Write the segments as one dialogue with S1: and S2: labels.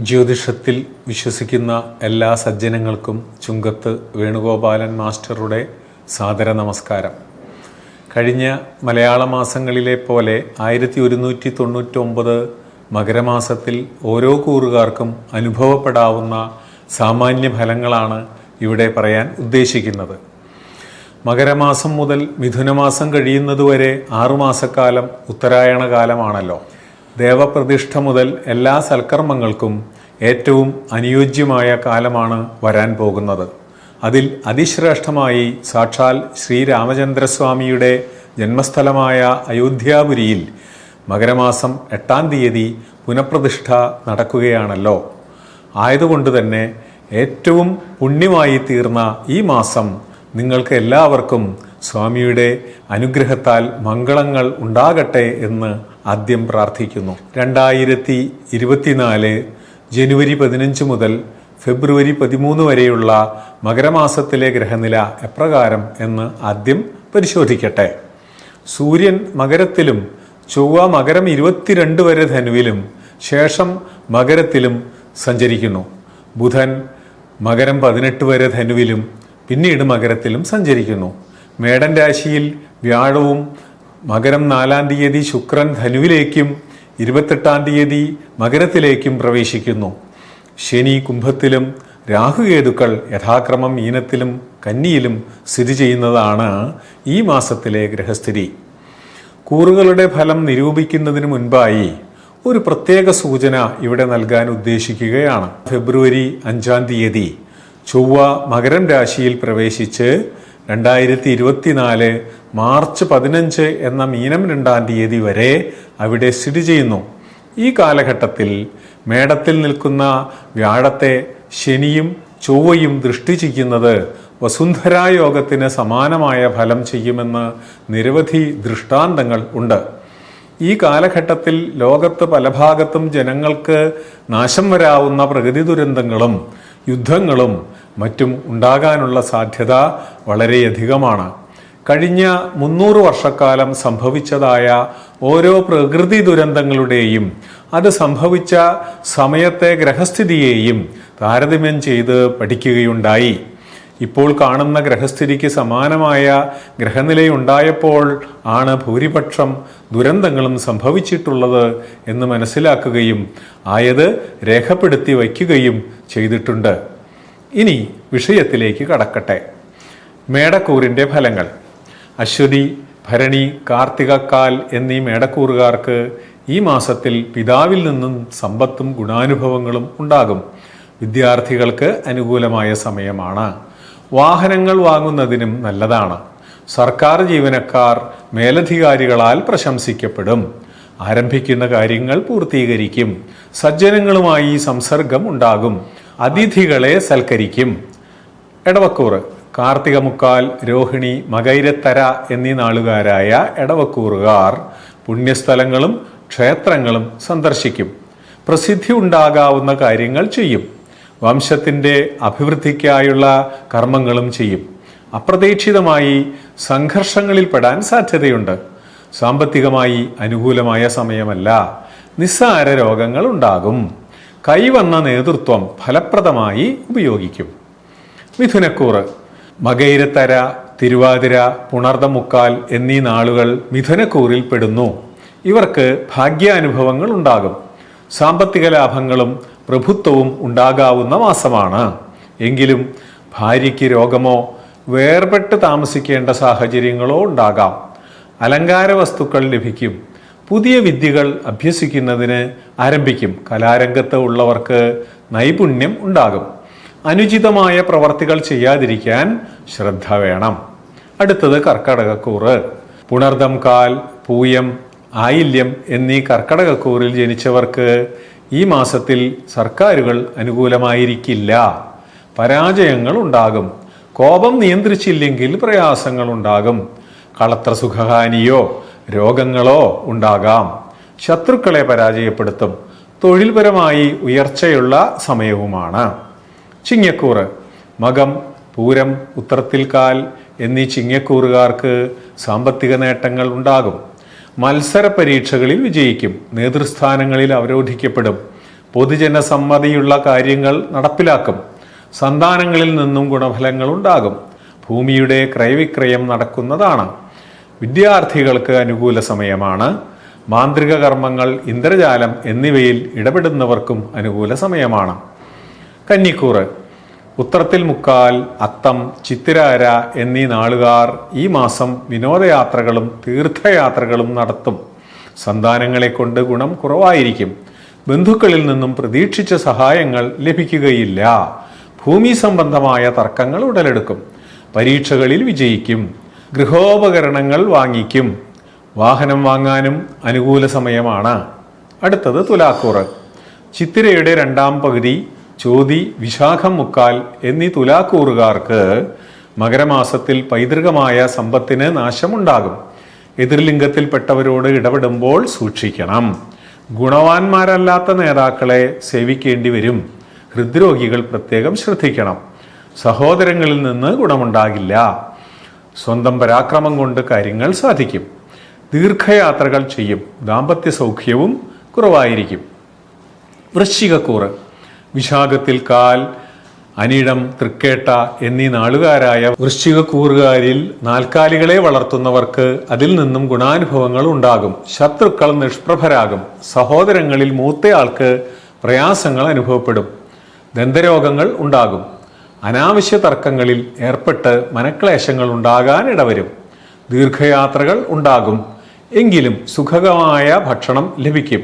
S1: ജ്യോതിഷത്തിൽ വിശ്വസിക്കുന്ന എല്ലാ സജ്ജനങ്ങൾക്കും ചുങ്കത്ത് വേണുഗോപാലൻ മാസ്റ്ററുടെ സാദര നമസ്കാരം. കഴിഞ്ഞ മലയാള മാസങ്ങളിലെ പോലെ ആയിരത്തി ഒരുന്നൂറ്റി തൊണ്ണൂറ്റൊമ്പത് മകരമാസത്തിൽ ഓരോ കൂറുകാർക്കും അനുഭവപ്പെടാവുന്ന സാമാന്യ ഫലങ്ങളാണ് ഇവിടെ പറയാൻ ഉദ്ദേശിക്കുന്നത്. മകരമാസം മുതൽ മിഥുനമാസം കഴിയുന്നതുവരെ ആറുമാസക്കാലം ഉത്തരായണ കാലമാണല്ലോ ദേവപ്രതിഷ്ഠ മുതൽ എല്ലാ സൽക്കർമ്മങ്ങൾക്കും ഏറ്റവും അനുയോജ്യമായ കാലമാണ് വരാൻ പോകുന്നത്. അതിൽ അതിശ്രേഷ്ഠമായി സാക്ഷാൽ ശ്രീരാമചന്ദ്രസ്വാമിയുടെ ജന്മസ്ഥലമായ അയോധ്യാപുരിയിൽ മകരമാസം എട്ടാം തീയതി പുനഃപ്രതിഷ്ഠ നടക്കുകയാണല്ലോ. ആയതുകൊണ്ട് തന്നെ ഏറ്റവും പുണ്യമായി തീർന്ന ഈ മാസം നിങ്ങൾക്ക് എല്ലാവർക്കും സ്വാമിയുടെ അനുഗ്രഹത്താൽ മംഗളങ്ങൾ ഉണ്ടാകട്ടെ എന്ന് ആദ്യം പ്രാർത്ഥിക്കുന്നു. രണ്ടായിരത്തി ഇരുപത്തിനാല് ജനുവരി പതിനഞ്ച് മുതൽ ഫെബ്രുവരി പതിമൂന്ന് വരെയുള്ള മകരമാസത്തിലെ ഗ്രഹനില എപ്രകാരം എന്ന് ആദ്യം പരിശോധിക്കട്ടെ. സൂര്യൻ മകരത്തിലും ചൊവ്വ മകരം ഇരുപത്തിരണ്ട് വരെ ധനുവിലും ശേഷം മകരത്തിലും സഞ്ചരിക്കുന്നു. ബുധൻ മകരം പതിനെട്ട് വരെ ധനുവിലും പിന്നീട് മകരത്തിലും സഞ്ചരിക്കുന്നു. മേടൻ രാശിയിൽ വ്യാഴവും മകരം നാലാം തീയതി ശുക്രൻ ധനുവിലേക്കും ഇരുപത്തെട്ടാം തീയതി മകരത്തിലേക്കും പ്രവേശിക്കുന്നു. ശനി കുംഭത്തിലും രാഹുകേതുക്കൾ യഥാക്രമം ഈനത്തിലും കന്നിയിലും സ്ഥിതി ചെയ്യുന്നതാണ് ഈ മാസത്തിലെ ഗ്രഹസ്ഥിതി. കൂറുകളുടെ ഫലം നിരൂപിക്കുന്നതിന് മുൻപായി ഒരു പ്രത്യേക സൂചന ഇവിടെ നൽകാൻ ഉദ്ദേശിക്കുകയാണ്. ഫെബ്രുവരി അഞ്ചാം തീയതി ചൊവ്വ മകരം രാശിയിൽ പ്രവേശിച്ച് രണ്ടായിരത്തി ഇരുപത്തിനാല് മാർച്ച് പതിനഞ്ച് എന്ന മീനം രണ്ടാം തീയതി വരെ അവിടെ സ്ഥിതി ചെയ്യുന്നു. ഈ കാലഘട്ടത്തിൽ മേടത്തിൽ നിൽക്കുന്ന വ്യാഴത്തെ ശനിയും ചൊവ്വയും ദൃഷ്ടി ചെയ്യുന്നത് വസുന്ധരായോഗത്തിന് സമാനമായ ഫലം ചെയ്യുമെന്ന് നിരവധി ദൃഷ്ടാന്തങ്ങൾ ഉണ്ട്. ഈ കാലഘട്ടത്തിൽ ലോകത്ത് പല ഭാഗത്തും ജനങ്ങൾക്ക് നാശം വരാവുന്ന പ്രകൃതി ദുരന്തങ്ങളും യുദ്ധങ്ങളും മറ്റും ഉണ്ടാകാനുള്ള സാധ്യത വളരെയധികമാണ്. കഴിഞ്ഞ മുന്നൂറ് വർഷക്കാലം സംഭവിച്ചതായ ഓരോ പ്രകൃതി ദുരന്തങ്ങളുടെയും അത് സംഭവിച്ച സമയത്തെ ഗ്രഹസ്ഥിതിയെയും താരതമ്യം ചെയ്ത് പഠിക്കുകയുണ്ടായി. ഇപ്പോൾ കാണുന്ന ഗ്രഹസ്ഥിതിക്ക് സമാനമായ ഗ്രഹനിലയുണ്ടായപ്പോൾ ആണ് ഭൂരിപക്ഷം ദുരന്തങ്ങളും സംഭവിച്ചിട്ടുള്ളത് എന്ന് മനസ്സിലാക്കുകയും ആയത് രേഖപ്പെടുത്തി വയ്ക്കുകയും ചെയ്തിട്ടുണ്ട്. ഇനി വിഷയത്തിലേക്ക് കടക്കട്ടെ. മേടക്കൂറിന്റെ ഫലങ്ങൾ. അശ്വതി ഭരണി കാർത്തികക്കാൽ എന്നീ മേടക്കൂറുകാർക്ക് ഈ മാസത്തിൽ പിതാവിൽ നിന്നും സമ്പത്തും ഗുണാനുഭവങ്ങളും ഉണ്ടാകും. വിദ്യാർത്ഥികൾക്ക് അനുകൂലമായ സമയമാണ്. വാഹനങ്ങൾ വാങ്ങുന്നതിനും നല്ലതാണ്. സർക്കാർ ജീവനക്കാർ മേലധികാരികളാൽ പ്രശംസിക്കപ്പെടും. ആരംഭിക്കുന്ന കാര്യങ്ങൾ പൂർത്തീകരിക്കും. സജ്ജനങ്ങളുമായി സംസർഗം ഉണ്ടാകും. അതിഥികളെ സൽക്കരിക്കും. എടവക്കൂറ്. കാർത്തിക മുക്കാൽ രോഹിണി മകൈരത്തര എന്നീ നാളുകാരായ എടവക്കൂറുകാർ പുണ്യസ്ഥലങ്ങളും ക്ഷേത്രങ്ങളും സന്ദർശിക്കും. പ്രസിദ്ധി ഉണ്ടാകാവുന്ന കാര്യങ്ങൾ ചെയ്യും. വംശത്തിന്റെ അഭിവൃദ്ധിക്കായുള്ള കർമ്മങ്ങളും ചെയ്യും. അപ്രതീക്ഷിതമായി സംഘർഷങ്ങളിൽ പെടാൻ സാധ്യതയുണ്ട്. സാമ്പത്തികമായി അനുകൂലമായ സമയമല്ല. നിസ്സാര രോഗങ്ങൾ ഉണ്ടാകും. കൈവന്ന നേതൃത്വം ഫലപ്രദമായി ഉപയോഗിക്കും. മിഥുനക്കൂറ് മകൈരത്തര തിരുവാതിര പുണർദമുക്കാൽ എന്നീ നാളുകൾ മിഥുനക്കൂറിൽ പെടുന്നു. ഇവർക്ക് ഭാഗ്യാനുഭവങ്ങൾ ഉണ്ടാകും. സാമ്പത്തിക ലാഭങ്ങളും പ്രഭുത്വവും ഉണ്ടാകാവുന്ന മാസമാണ്. എങ്കിലും ഭാര്യയ്ക്ക് രോഗമോ വേർപെട്ട് താമസിക്കേണ്ട സാഹചര്യങ്ങളോ ഉണ്ടാകാം. അലങ്കാര വസ്തുക്കൾ ലഭിക്കും. പുതിയ വിദ്യകൾ അഭ്യസിക്കുന്നതിന് ആരംഭിക്കും. കലാരംഗത്ത് ഉള്ളവർക്ക് നൈപുണ്യം ഉണ്ടാകും. അനുചിതമായ പ്രവർത്തികൾ ചെയ്യാതിരിക്കാൻ ശ്രദ്ധ വേണം. അടുത്തത് കർക്കടകക്കൂറ് പുണർദം കാൽ പൂയം ആയില്യം എന്നീ കർക്കടകക്കൂറിൽ ജനിച്ചവർക്ക് ഈ മാസത്തിൽ സർക്കാരുകൾ അനുകൂലമായിരിക്കില്ല. പരാജയങ്ങൾ ഉണ്ടാകും. കോപം നിയന്ത്രിച്ചില്ലെങ്കിൽ പ്രയാസങ്ങൾ ഉണ്ടാകും. കളത്ര സുഖഹാനിയോ രോഗങ്ങളോ ഉണ്ടാകാം. ശത്രുക്കളെ പരാജയപ്പെടുത്തും. തൊഴിൽപരമായി ഉയർച്ചയുള്ള സമയവുമാണ്. ചിങ്ങക്കൂറ്. മകം പൂരം ഉത്രത്തിൽക്കാൽ എന്നീ ചിങ്ങക്കൂറുകാർക്ക് സാമ്പത്തിക നേട്ടങ്ങൾ ഉണ്ടാകും. മത്സര പരീക്ഷകളിൽ വിജയിക്കും. നേതൃസ്ഥാനങ്ങളിൽ അവരോധിക്കപ്പെടും. പൊതുജനസമ്മതിയുള്ള കാര്യങ്ങൾ നടപ്പിലാക്കും. സന്താനങ്ങളിൽ നിന്നും ഗുണഫലങ്ങൾ ഉണ്ടാകും. ഭൂമിയുടെ ക്രയവിക്രയം നടക്കുന്നതാണ്. വിദ്യാർത്ഥികൾക്ക് അനുകൂല സമയമാണ്. മാന്ത്രിക കർമ്മങ്ങൾ ഇന്ദ്രജാലം എന്നിവയിൽ ഇടപെടുന്നവർക്കും അനുകൂല സമയമാണ്. കന്നിക്കൂറ്. ഉത്രത്തിൽ മുക്കാൽ അത്തം ചിത്തിരാര എന്നീ നാളുകാർ ഈ മാസം വിനോദയാത്രകളും തീർത്ഥയാത്രകളും നടത്തും. സന്താനങ്ങളെ കൊണ്ട് ഗുണം കുറവായിരിക്കും. ബന്ധുക്കളിൽ നിന്നും പ്രതീക്ഷിച്ച സഹായങ്ങൾ ലഭിക്കുകയില്ല. ഭൂമി സംബന്ധമായ തർക്കങ്ങൾ ഉടലെടുക്കും. പരീക്ഷകളിൽ വിജയിക്കും. ഗൃഹോപകരണങ്ങൾ വാങ്ങിക്കും. വാഹനം വാങ്ങാനും അനുകൂല സമയമാണ്. അടുത്തത് തുലാക്കൂറ്. ചിത്തിരയുടെ രണ്ടാം പകുതി ചോതി വിശാഖം മുക്കാൽ എന്നീ തുലാക്കൂറുകാർക്ക് മകരമാസത്തിൽ പൈതൃകമായ സമ്പത്തിന് നാശമുണ്ടാകും. എതിർലിംഗത്തിൽപ്പെട്ടവരോട് ഇടപെടുമ്പോൾ സൂക്ഷിക്കണം. ഗുണവാന്മാരല്ലാത്ത നേതാക്കളെ സേവിക്കേണ്ടി വരും. ഹൃദ്രോഗികൾ പ്രത്യേകം ശ്രദ്ധിക്കണം. സഹോദരങ്ങളിൽ നിന്ന് ഗുണമുണ്ടാകില്ല. സ്വന്തം പരാക്രമം കൊണ്ട് കാര്യങ്ങൾ സാധിക്കും. ദീർഘയാത്രകൾ ചെയ്യും. ദാമ്പത്യ സൗഖ്യവും കുറവായിരിക്കും. വൃശ്ചികക്കൂറ്. വിശാഖത്തിൽ കാൽ അനിടം തൃക്കേട്ട എന്നീ നാളുകാരായ വൃശ്ചികക്കൂറുകാരിൽ നാൽക്കാലികളെ വളർത്തുന്നവർക്ക് അതിൽ നിന്നും ഗുണാനുഭവങ്ങൾ ഉണ്ടാകും. ശത്രുക്കൾ നിഷ്പ്രഭരാകും. സഹോദരങ്ങളിൽ മൂത്തയാൾക്ക് പ്രയാസങ്ങൾ അനുഭവപ്പെടും. ദന്തരോഗങ്ങൾ ഉണ്ടാകും. അനാവശ്യ തർക്കങ്ങളിൽ ഏർപ്പെട്ട് മനക്ലേശങ്ങൾ ഉണ്ടാകാൻ ഇടവരും ദീർഘയാത്രകൾ ഉണ്ടാകും. എങ്കിലും സുഖകമായ ഭക്ഷണം ലഭിക്കും.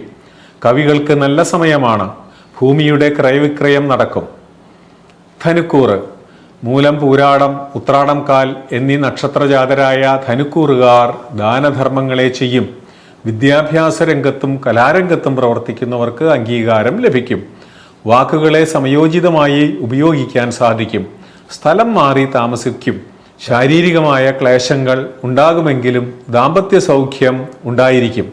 S1: കവികൾക്ക് നല്ല സമയമാണ്. ഭൂമിയുടെ ക്രയവിക്രയം നടക്കും. ധനുക്കൂറ് മൂലം പൂരാടം ഉത്രാടം കാൽ എന്നീ നക്ഷത്രജാതരായ ധനുക്കൂറുകാർ ദാനധർമ്മങ്ങളെ ചെയ്യും. വിദ്യാഭ്യാസ രംഗത്തും കലാരംഗത്തും പ്രവർത്തിക്കുന്നവർക്ക് അംഗീകാരം ലഭിക്കും. വാക്കുകളെ സമയോചിതമായി ഉപയോഗിക്കാൻ സാധിക്കും. സ്ഥലം മാറി താമസിക്കും. ശാരീരികമായ ക്ലേശങ്ങൾ ഉണ്ടാകുമെങ്കിലും ദാമ്പത്യ സൗഖ്യം ഉണ്ടായിരിക്കും.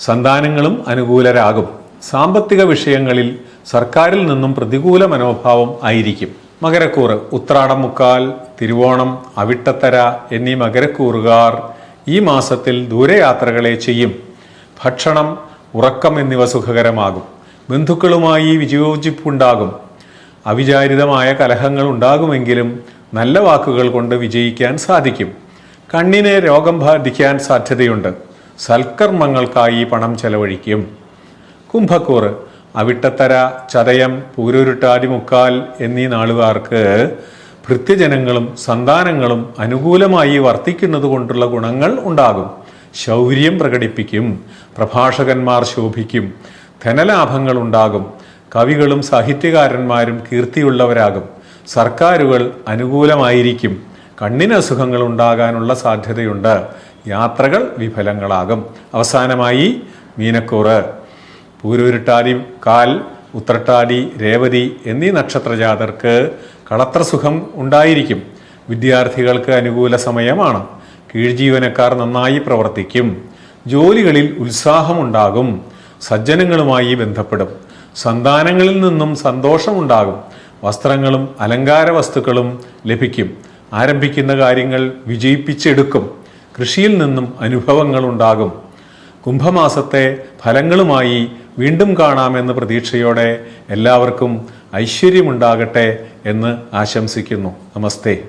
S1: സന്താനങ്ങളും അനുകൂലരാകും. സാമ്പത്തിക വിഷയങ്ങളിൽ സർക്കാരിൽ നിന്നും പ്രതികൂല മനോഭാവം ആയിരിക്കും. മകരക്കൂറ് ഉത്രാടം മുക്കാൽ തിരുവോണം അവിട്ടത്തര എന്നീ മകരക്കൂറുകാർ ഈ മാസത്തിൽ ദൂരയാത്രകളെ ചെയ്യും. ഭക്ഷണം ഉറക്കം എന്നിവ സുഖകരമാകും. ബന്ധുക്കളുമായി വിജയോജിപ്പുണ്ടാകും. അവിചാരിതമായ കലഹങ്ങൾ ഉണ്ടാകുമെങ്കിലും നല്ല വാക്കുകൾ കൊണ്ട് വിജയിക്കാൻ സാധിക്കും. കണ്ണിനെ രോഗം ബാധിക്കാൻ സാധ്യതയുണ്ട്. സൽക്കർമ്മങ്ങൾക്കായി പണം ചെലവഴിക്കും. കുംഭക്കൂറ് അവിട്ടത്തര ചതയം പൂരുരുട്ടാതി മുക്കാൽ എന്നീ നാളുകാർക്ക് ഭൃത്യജനങ്ങളും സന്താനങ്ങളും അനുകൂലമായി വർത്തിക്കുന്നത് കൊണ്ടുള്ള ഗുണങ്ങൾ ഉണ്ടാകും. ശൗര്യം പ്രകടിപ്പിക്കും പ്രഭാഷകന്മാർ ശോഭിക്കും ധനലാഭങ്ങൾ ഉണ്ടാകും കവികളും സാഹിത്യകാരന്മാരും കീർത്തിയുള്ളവരാകും. സർക്കാരുകൾ അനുകൂലമായിരിക്കും. കണ്ണിന് അസുഖങ്ങൾ ഉണ്ടാകാനുള്ള സാധ്യതയുണ്ട്. യാത്രകൾ വിഫലങ്ങളാകും. അവസാനമായി മീനക്കൂറ്. പൂരൂരുട്ടാതി കാൽ ഉത്രട്ടാടി രേവതി എന്നീ നക്ഷത്രജാതർക്ക് കളത്രസുഖം ഉണ്ടായിരിക്കും. വിദ്യാർത്ഥികൾക്ക് അനുകൂല സമയമാണ്. കീഴ്ജീവനക്കാർ നന്നായി പ്രവർത്തിക്കും. ജോലികളിൽ ഉത്സാഹമുണ്ടാകും. സജ്ജനങ്ങളുമായി ബന്ധപ്പെടും. സന്താനങ്ങളിൽ നിന്നും സന്തോഷമുണ്ടാകും. വസ്ത്രങ്ങളും അലങ്കാര വസ്തുക്കളും ലഭിക്കും. ആരംഭിക്കുന്ന കാര്യങ്ങൾ വിജയിപ്പിച്ചെടുക്കും. കൃഷിയിൽ നിന്നും അനുഭവങ്ങൾ ഉണ്ടാകും കുംഭമാസത്തെ ഫലങ്ങളുമായി വീണ്ടും കാണാമെന്ന പ്രതീക്ഷയോടെ എല്ലാവർക്കും ഐശ്വര്യമുണ്ടാകട്ടെ എന്ന് ആശംസിക്കുന്നു. നമസ്തേ.